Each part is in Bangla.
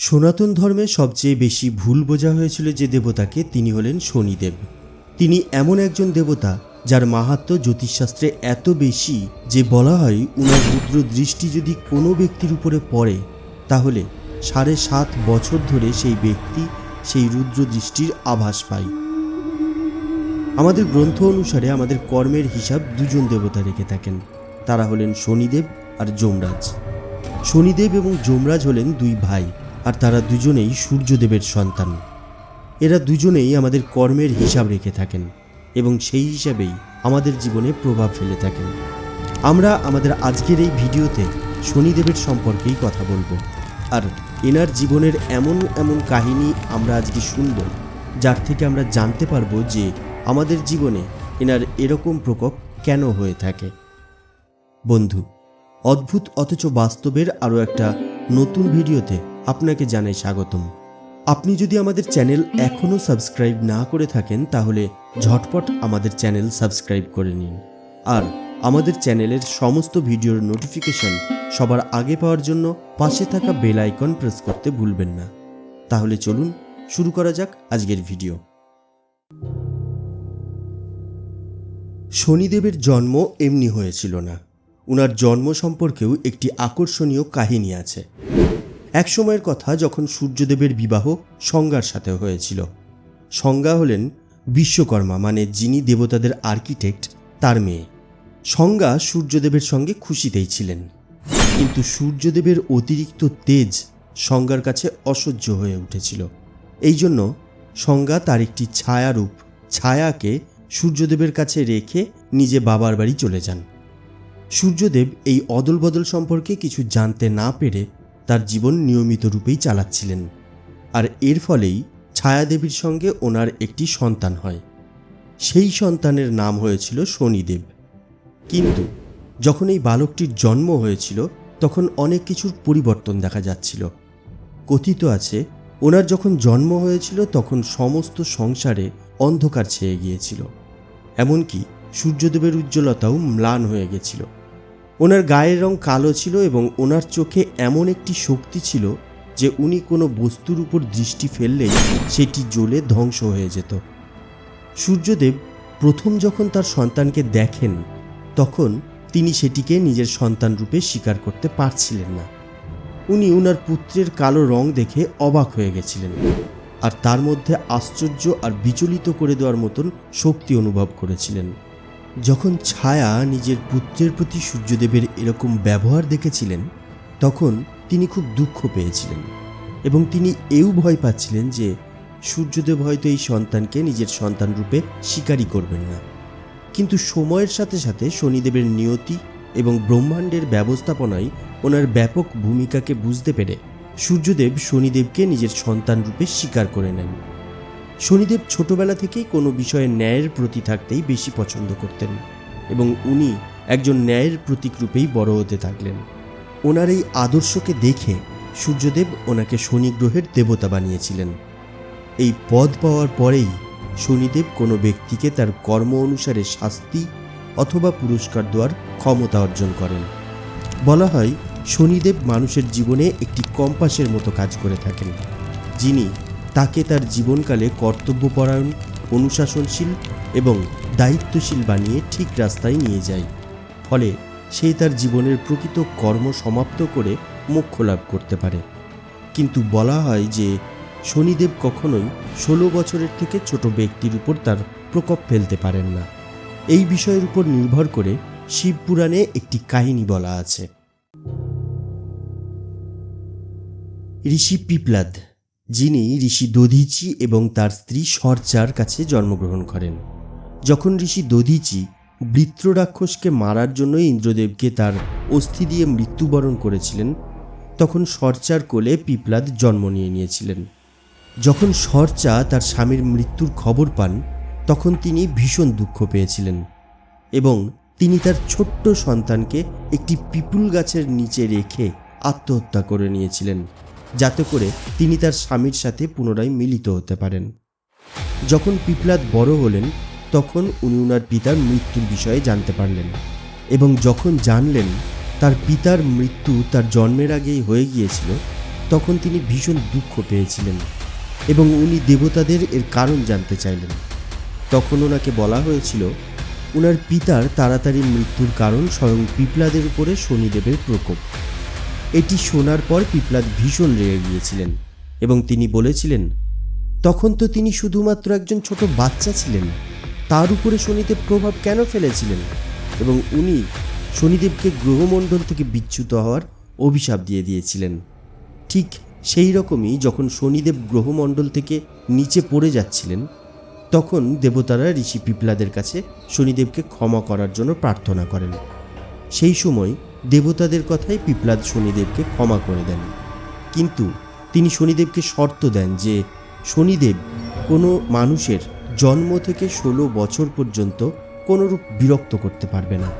সনাতন ধর্মে সবচেয়ে বেশি ভুল বোঝা হয়েছিল যে দেবতাকে তিনি হলেন শনিদেব। তিনি এমন একজন দেবতা যার মাহাত্ম্য জ্যোতিষশাস্ত্রে এত বেশি যে বলা হয় উনার রুদ্র দৃষ্টি যদি কোনো ব্যক্তির উপরে পড়ে, তাহলে সাড়ে সাত বছর ধরে সেই ব্যক্তি সেই রুদ্র দৃষ্টির আভাস পায়। আমাদের গ্রন্থ অনুসারে আমাদের কর্মের হিসাব দুজন দেবতা রেখে থাকেন। তারা হলেন শনিদেব আর যমরাজ। শনিদেব এবং যমরাজ হলেন দুই ভাই। আর তারা দুজনেই সূর্যদেবের সন্তান। এরা দুজনেই আমাদের কর্মের হিসাব রেখে থাকেন এবং সেই হিসাবেই আমাদের জীবনে প্রভাব ফেলে থাকেন। আমরা আমাদের আজকের এই ভিডিওতে শনিদেবের সম্পর্কেই কথা বলব আর এনার জীবনের এমন এমন কাহিনী আমরা আজকে শুনব, যার থেকে আমরা জানতে পারব যে আমাদের জীবনে এনার এরকম প্রকোপ কেন হয়ে থাকে। বন্ধু, অদ্ভুত অথচ বাস্তবের আরও একটা নতুন ভিডিওতে আপনাকে জানাই স্বাগতম। আপনি যদি আমাদের চ্যানেল এখনও সাবস্ক্রাইব না করে থাকেন, তাহলে ঝটপট আমাদের চ্যানেল সাবস্ক্রাইব করে নিন। আর আমাদের চ্যানেলের সমস্ত ভিডিওর নোটিফিকেশন সবার আগে পাওয়ার জন্য পাশে থাকা বেল আইকন প্রেস করতে ভুলবেন না। তাহলে চলুন, শুরু করা যাক আজকের ভিডিও। শনিদেবের জন্ম এমনি হয়েছিল না। উনার জন্ম সম্পর্কেও একটি আকর্ষণীয় কাহিনী আছে। এক সময়ের কথা যখন সূর্যদেবের বিবাহ সংজ্ঞার সাথে হয়েছিল। সংজ্ঞা হলেন বিশ্বকর্মা মানে যিনি দেবতাদের আর্কিটেক্ট, তার মেয়ে। সংজ্ঞা সূর্যদেবের সঙ্গে খুশিতেই ছিলেন। কিন্তু সূর্যদেবের অতিরিক্ত তেজ সংজ্ঞার কাছে অসহ্য হয়ে উঠেছিল। এই জন্য সংজ্ঞা তার একটি ছায়ারূপ, ছায়াকে সূর্যদেবের কাছে রেখে নিজে বাবার বাড়ি চলে যান। সূর্যদেব এই অদল বদল সম্পর্কে কিছু জানতে না পেরে তার জীবন নিয়মিত রূপেই চালাচ্ছিলেন। আর এর ফলেই ছায়াদেবীর সঙ্গে ওনার একটি সন্তান হয়। সেই সন্তানের নাম হয়েছিল শনিদেব। কিন্তু যখন এই বালকটির জন্ম হয়েছিল, তখন অনেক কিছুর পরিবর্তন দেখা যাচ্ছিল। কথিত আছে, ওনার যখন জন্ম হয়েছিল, তখন সমস্ত সংসারে অন্ধকার ছেয়ে গিয়েছিল। এমনকি সূর্যদেবের উজ্জ্বলতাও ম্লান হয়ে গেছিল। ওনার গায়ের রং কালো ছিল এবং ওনার চোখে এমন একটি শক্তি ছিল যে উনি কোনো বস্তুর উপর দৃষ্টি ফেললেই সেটি জ্বলে ধ্বংস হয়ে যেত। সূর্যদেব প্রথম যখন তার সন্তানকে দেখেন, তখন তিনি সেটিকে নিজের সন্তান রূপে স্বীকার করতে পারছিলেন না। উনি উনার পুত্রের কালো রং দেখে অবাক হয়ে গেছিলেন আর তার মধ্যে আশ্চর্য আর বিচলিত করে দেওয়ার মতন শক্তি অনুভব করেছিলেন। যখন ছায়া নিজের পুত্রের প্রতি সূর্যদেবের এরকম ব্যবহার দেখেছিলেন, তখন তিনি খুব দুঃখ পেয়েছিলেন এবং তিনি এও ভয় পাচ্ছিলেন যে সূর্যদেব হয়তো এই সন্তানকে নিজের সন্তান রূপে স্বীকারই করবেন না। কিন্তু সময়ের সাথে সাথে শনিদেবের নিয়তি এবং ব্রহ্মাণ্ডের ব্যবস্থাপনায় ওনার ব্যাপক ভূমিকাকে বুঝতে পেরে সূর্যদেব শনিদেবকে নিজের সন্তান রূপে স্বীকার করে নেন। শনিদেব ছোটবেলা থেকেই কোনো বিষয়ে ন্যায়ের প্রতি থাকতেই বেশি পছন্দ করতেন এবং উনি একজন ন্যায়ের প্রতীক রূপেই বড় হতে থাকলেন। ওনার এই আদর্শকে দেখে সূর্যদেব ওনাকে শনি গ্রহের দেবতা বানিয়েছিলেন। এই পদ পাওয়ার পরেই শনিদেব কোনো ব্যক্তিকে তার কর্ম অনুসারে শাস্তি অথবা পুরস্কার দেওয়ার ক্ষমতা অর্জন করেন। বলা হয়, শনিদেব মানুষের জীবনে একটি কম্পাসের মতো কাজ করে থাকেন, যিনি তাকে তার জীবনকালে কর্তব্যপরায়ণ, অনুশাসনশীল এবং দায়িত্বশীল বানিয়ে ঠিক রাস্তায় নিয়ে যায়। ফলে সে তার জীবনের প্রকৃত কর্ম সমাপ্ত করে মোক্ষ লাভ করতে পারে। কিন্তু বলা হয় যে, শনিদেব কখনোই ষোলো বছরের থেকে ছোট ব্যক্তির উপর তার প্রকোপ ফেলতে পারেন না। এই বিষয়ের উপর নির্ভর করে শিবপুরাণে একটি কাহিনী বলা আছে। ঋষি পিপলাদ যিনি ঋষি দধিচি এবং তার স্ত্রী সরচার কাছে জন্মগ্রহণ করেন। যখন ঋষি দধিচি বৃত্র রাক্ষসকে মারার জন্য ইন্দ্রদেবকে তার অস্থি দিয়ে মৃত্যুবরণ করেছিলেন, তখন সরচার কোলে পিপলাদ জন্ম নিয়ে নিয়েছিলেন। যখন সরচা তার স্বামীর মৃত্যুর খবর পান, তখন তিনি ভীষণ দুঃখ পেয়েছিলেন এবং তিনি তার ছোট্ট সন্তানকে একটি পিপুল গাছের নিচে রেখে আত্মহত্যা করে নিয়েছিলেন। যাতে করে তিনি তার স্বামীর সাথে পুনরায় মিলিত হতে পারেন। যখন পিপলাদ বড় হলেন, তখন উনি উনার পিতার মৃত্যুর বিষয়ে জানতে পারলেন এবং যখন জানলেন তার পিতার মৃত্যু তার জন্মের আগেই হয়ে গিয়েছিল, তখন তিনি ভীষণ দুঃখ পেয়েছিলেন এবং উনি দেবতাদের এর কারণ জানতে চাইলেন। তখন ওনাকে বলা হয়েছিল ওনার পিতার তাড়াতাড়ি মৃত্যুর কারণ স্বয়ং পিপলাদের উপরে শনিদেবের প্রকোপ। এটি শোনার পর পিপলাদ ভীষণ রেগে গিয়েছিলেন এবং তিনি বলেছিলেন, তখন তো তিনি শুধুমাত্র একজন ছোট বাচ্চা ছিলেন। তার উপরে শনিদেব প্রভাব কেন ফেলেছিলেন? এবং উনি শনিদেবকে গ্রহমণ্ডল থেকে বিচ্যুত হওয়ার অভিশাপ দিয়ে দিয়েছিলেন। ঠিক সেই রকমই যখন শনিদেব গ্রহমণ্ডল থেকে নিচে পড়ে যাচ্ছিলেন, তখন দেবতারা ঋষি পিপলাদের কাছে শনিদেবকে ক্ষমা করার জন্য প্রার্থনা করেন। সেই সময় দেবতাদের কথাই পিপলাদ শনিদেবকে ক্ষমা করে দেন। কিন্তু তিনি শনিদেবকে শর্ত দেন যে শনিদেব কোনো মানুষের জন্ম থেকে ষোলো বছর পর্যন্ত কোনোরূপ বিরক্ত করতে পারবে না।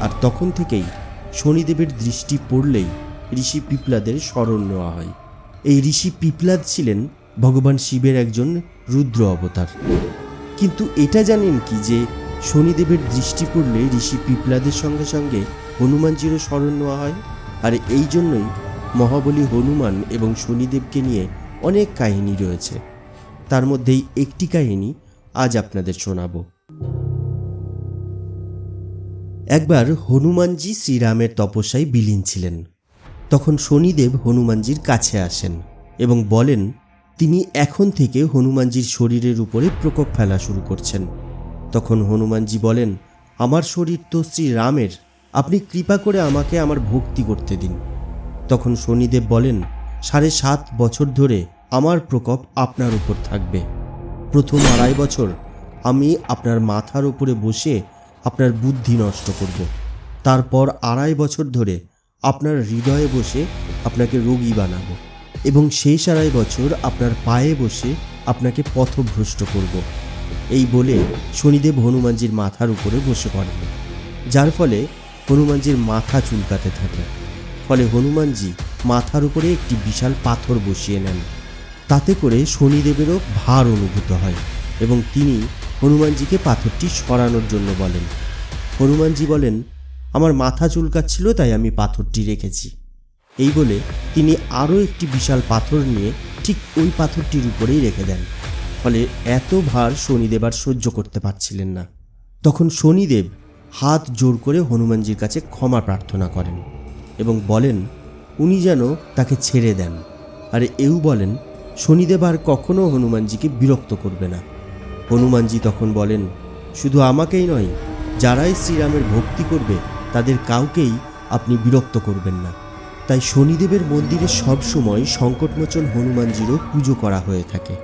আর তখন থেকেই শনিদেবের দৃষ্টি পড়লেই ঋষি পিপলাদের স্মরণ নেওয়া হয়। এই ঋষি পিপলাদ ছিলেন ভগবান শিবের একজন রুদ্র অবতার। কিন্তু এটা জানেন কি যে শনিদেবের দৃষ্টি পড়লে ঋষি পিপলাদের সঙ্গে সঙ্গে হনুমানজিরও স্মরণ নেওয়া হয়। আর এই জন্যই মহাবলী হনুমান এবং শনিদেবকে নিয়ে অনেক কাহিনী রয়েছে। তার মধ্যেই একটি কাহিনী আজ আপনাদের শোনাবো। একবার হনুমানজি শ্রীরামের তপস্যায় বিলীন ছিলেন। তখন শনিদেব হনুমানজির কাছে আসেন এবং বলেন, তিনি এখন থেকে হনুমানজির শরীরের উপরে প্রকোপ ফেলা শুরু করছেন। তখন হনুমানজি বলেন, আমার শরীর তো শ্রীরামের। আপনি কৃপা করে আমাকে আমার ভক্তি করতে দিন। তখন শনিদেব বলেন, সাড়ে সাত বছর ধরে আমার প্রকোপ আপনার উপর থাকবে। প্রথম আড়াই বছর আমি আপনার মাথার উপরে বসে আপনার বুদ্ধি নষ্ট করব। তারপর আড়াই বছর ধরে আপনার হৃদয়ে বসে আপনাকে রোগী বানাবো এবং শেষ আড়াই বছর আপনার পায়ে বসে আপনাকে পথভ্রষ্ট করব। এই বলে শনিদেব হনুমানজির মাথার উপরে বসে পড়েন। যার ফলে হনুমানজির মাথা চুলকাতে থাকে। ফলে হনুমানজি মাথার উপরে একটি বিশাল পাথর বসিয়ে নেন। তাতে করে শনিদেবেরও ভার অনুভূত হয় এবং তিনি হনুমানজিকে পাথরটি সরানোর জন্য বলেন। হনুমানজি বলেন, আমার মাথা চুলকাচ্ছিল, তাই আমি পাথরটি রেখেছি। এই বলে তিনি আরও একটি বিশাল পাথর নিয়ে ঠিক ওই পাথরটির উপরেই রেখে দেন। ফলে এত ভার শনিদেব আর সহ্য করতে পারছিলেন না। তখন শনিদেব হাত জোর করে হনুমানজির কাছে ক্ষমা প্রার্থনা করেন এবং বলেন, উনি যেন তাকে ছেড়ে দেন। আর এও বলেন, শনিদেব আর কখনও হনুমানজিকে বিরক্ত করবে না। হনুমানজি তখন বলেন, শুধু আমাকেই নয়, যারাই শ্রীরামের ভক্তি করবে, তাদের কাউকেই আপনি বিরক্ত করবেন না। তাই শনিদেবের মন্দিরে সবসময় সংকটমোচন হনুমানজিরও পুজো করা হয়ে থাকে।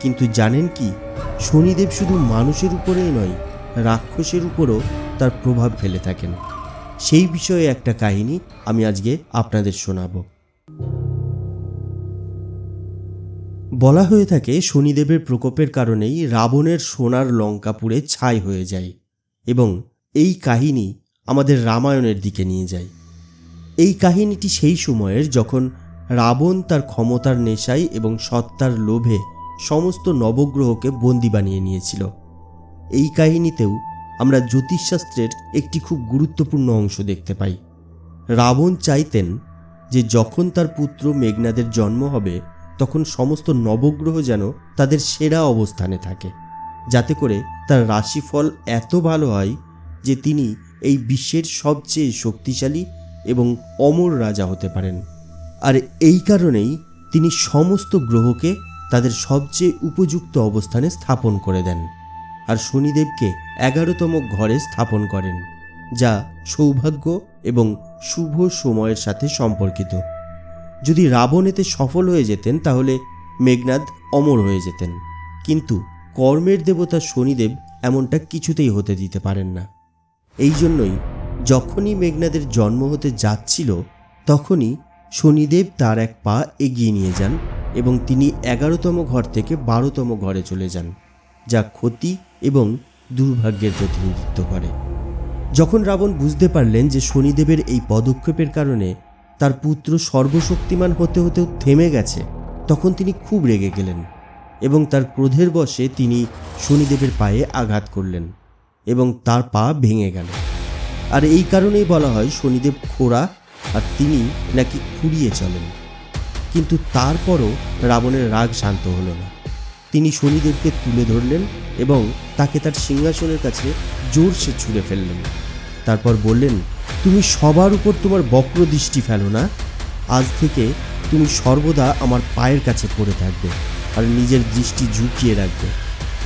কিন্তু জানেন কি, শনিদেব শুধু মানুষের উপরেই নয় রাক্ষসের উপরও তার প্রভাব ফেলে থাকেন। সেই বিষয়ে একটা কাহিনী আমি আজকে আপনাদের শোনাব। বলা হয়ে থাকে, শনিদেবের প্রকোপের কারণেই রাবণের সোনার লঙ্কা পুড়ে ছাই হয়ে যায় এবং এই কাহিনী আমাদের রামায়ণের দিকে নিয়ে যায়। এই কাহিনীটি সেই সময়ের যখন রাবণ তার ক্ষমতার নেশায় এবং সত্তার লোভে সমস্ত নবগ্রহকে বন্দি বানিয়ে নিয়েছিল। এই কাহিনীতেও আমরা জ্যোতিষশাস্ত্রের একটি খুব গুরুত্বপূর্ণ অংশ দেখতে পাই। রাবণ চাইতেন যে যখন তার পুত্র মেঘনাদের জন্ম হবে, তখন সমস্ত নবগ্রহ যেন তাদের সেরা অবস্থানে থাকে, যাতে করে তার রাশিফল এত ভালো হয় যে তিনি এই বিশ্বের সবচেয়ে শক্তিশালী এবং অমর রাজা হতে পারেন। আর এই কারণেই তিনি সমস্ত গ্রহকে তাদের সবচেয়ে উপযুক্ত অবস্থানে স্থাপন করে দেন। আর শনিদেবকে এগারোতম ঘরে স্থাপন করেন, যা সৌভাগ্য এবং শুভ সময়ের সাথে সম্পর্কিত। যদি রাবণ এতে সফল হয়ে যেতেন, তাহলে মেঘনাদ অমর হয়ে যেতেন। কিন্তু কর্মের দেবতা শনিদেব এমনটা কিছুতেই হতে দিতে পারেন না। এই জন্যই যখনই মেঘনাদের জন্ম হতে যাচ্ছিল, তখনই শনিদেব তার এক পা এগিয়ে নিয়ে যান এবং তিনি এগারোতম ঘর থেকে বারোতম ঘরে চলে যান, যা ক্ষতি এবং দুর্ভাগ্যের প্রতিনিধিত্ব করে। যখন রাবণ বুঝতে পারলেন যে শনিদেবের এই পদক্ষেপের কারণে তার পুত্র সর্বশক্তিমান হতে হতেও থেমে গেছে, তখন তিনি খুব রেগে গেলেন এবং তার ক্রোধের বশে তিনি শনিদেবের পায়ে আঘাত করলেন এবং তার পা ভেঙে গেল। আর এই কারণেই বলা হয় শনিদেব খোড়া আর তিনি নাকি খুঁড়িয়ে চলেন। কিন্তু তারপরও রাবণের রাগ শান্ত হলো না। তিনি শনিদেবকে তুলে ধরলেন এবং তাকে তার সিংহাসনের কাছে জোরসে ছুঁড়ে ফেললেন। তারপর বললেন, তুমি সবার উপর তোমার বক্র দৃষ্টি ফেলো না। আজ থেকে তুমি সর্বদা আমার পায়ের কাছে পড়ে থাকবে আর নিজের দৃষ্টি ঝুঁকিয়ে রাখবে,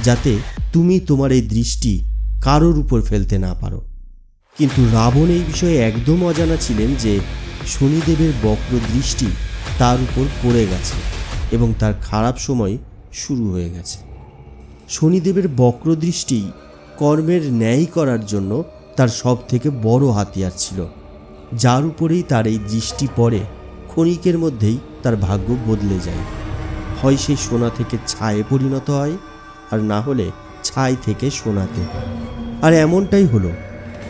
যাতে তুমি তোমার এই দৃষ্টি কারোর উপর ফেলতে না পারো। কিন্তু রাবণ এই বিষয়ে একদম অজানা ছিলেন যে শনিদেবের বক্র দৃষ্টি তার উপর পড়ে গেছে এবং তার খারাপ সময় শুরু হয়ে গেছে। শনিদেবের বক্রদৃষ্টি কর্মের ন্যায় করার জন্য তার সব থেকে বড় হাতিয়ার ছিল। যার উপরেই তার এই দৃষ্টি পড়ে, ক্ষণিকের মধ্যেই তার ভাগ্য বদলে যায়। হয় সে সোনা থেকে ছায়ে পরিণত হয়, আর না হলে ছাই থেকে সোনাতে আর এমনটাই হলো,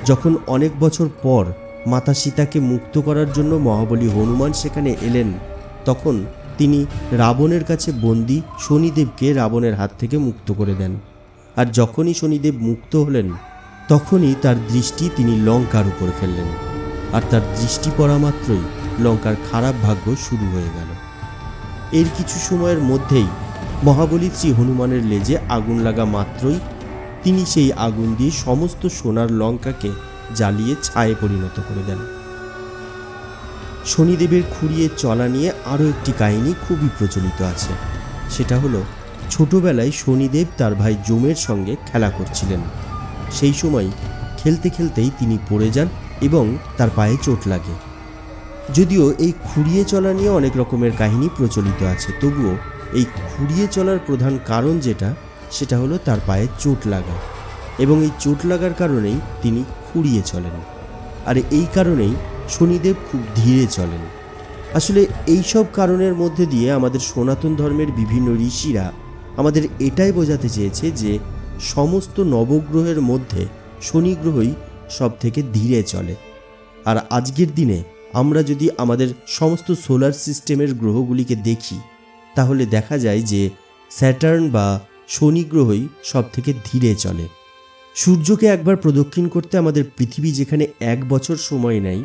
যখন অনেক বছর পর মাতা সীতাকে মুক্ত করার জন্য মহাবলী হনুমান সেখানে এলেন, তখন তিনি রাবণের কাছে বন্দি শনিদেবকে রাবণের হাত থেকে মুক্ত করে দেন। আর যখনই শনিদেব মুক্ত হলেন, তখনই তার দৃষ্টি তিনি লঙ্কার উপর ফেললেন। আর তার দৃষ্টি পড়া মাত্রই লঙ্কার খারাপ ভাগ্য শুরু হয়ে গেল। এর কিছু সময়ের মধ্যেই মহাবলী শ্রী হনুমানের লেজে আগুন লাগা মাত্রই তিনি সেই আগুন দিয়ে সমস্ত সোনার লঙ্কাকে জ্বালিয়ে ছায়ে পরিণত করে দেন। শনিদেবের খুঁড়িয়ে চলা নিয়ে আরও একটি কাহিনী খুবই প্রচলিত আছে। সেটা হলো, ছোটবেলায় শনিদেব তার ভাই জমের সঙ্গে খেলা করছিলেন। সেই সময় খেলতে খেলতেই তিনি পড়ে যান এবং তার পায়ে চোট লাগে। যদিও এই খুঁড়িয়ে চলা নিয়ে অনেক রকমের কাহিনী প্রচলিত আছে, তবুও এই খুঁড়িয়ে চলার প্রধান কারণ যেটা, সেটা হলো তার পায়ে চোট লাগা এবং এই চোট লাগার কারণেই তিনি খুঁড়িয়ে চলেন। আর এই কারণেই শনিদেব খুব ধীরে চলেন। আসলে এই সব কারণের মধ্যে দিয়ে আমাদের সনাতন ধর্মের বিভিন্ন ঋষিরা আমাদের এটাই বোঝাতে চেয়েছে যে সমস্ত নবগ্রহের মধ্যে শনি গ্রহই সব থেকে ধীরে চলে। আর আজকের দিনে আমরা যদি আমাদের সমস্ত সোলার সিস্টেমের গ্রহগুলিকে দেখি, তাহলে দেখা যায় যে স্যাটার্ন বা শনি গ্রহই সব থেকে ধীরে চলে। সূর্যকে একবার প্রদক্ষিণ করতে আমাদের পৃথিবী যেখানে এক বছর সময় নেয়